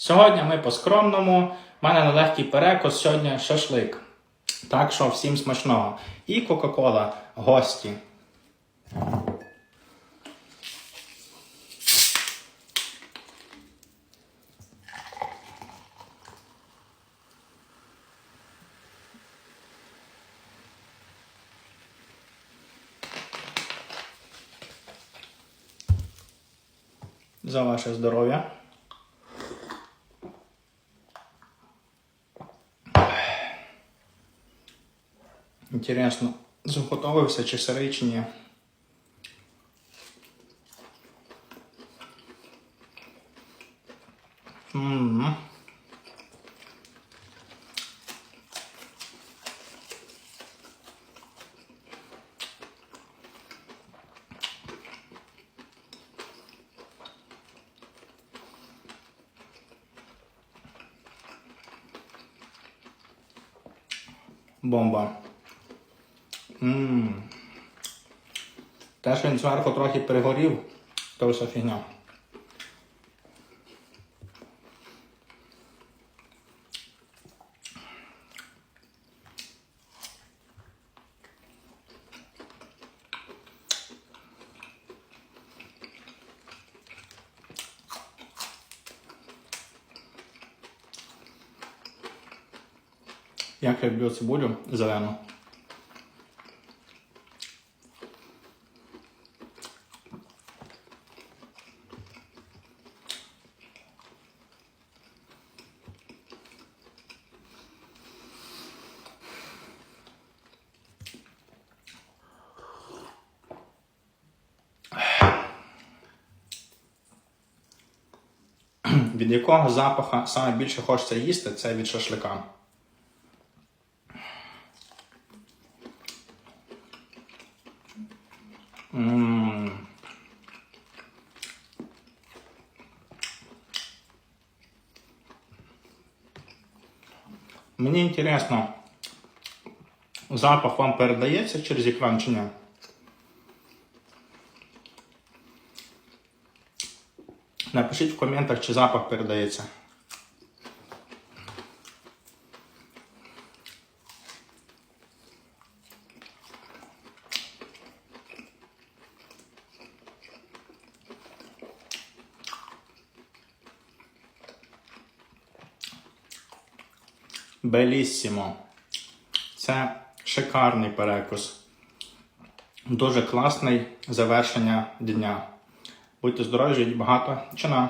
Сьогодні ми по-скромному. У мене на легкий перекус сьогодні шашлик. Так що всім смачного. І Кока-Кола, гості. За ваше здоров'я. Інтересно, заготовився чи сирий, чи ні. М. Бомба. Ммм. Те, він зверху трохи перегорів, то все фігня. Як я люблю цибулю зелену. Від якого запаха саме більше хочеться їсти, це від шашлика. Мені інтересно, запах вам передається через екран чи ні? Напишіть в коментах, чи запах передається. Беліссімо. Це шикарний перекус. Дуже класний завершення дня. Будьте здорові, багато. Чина!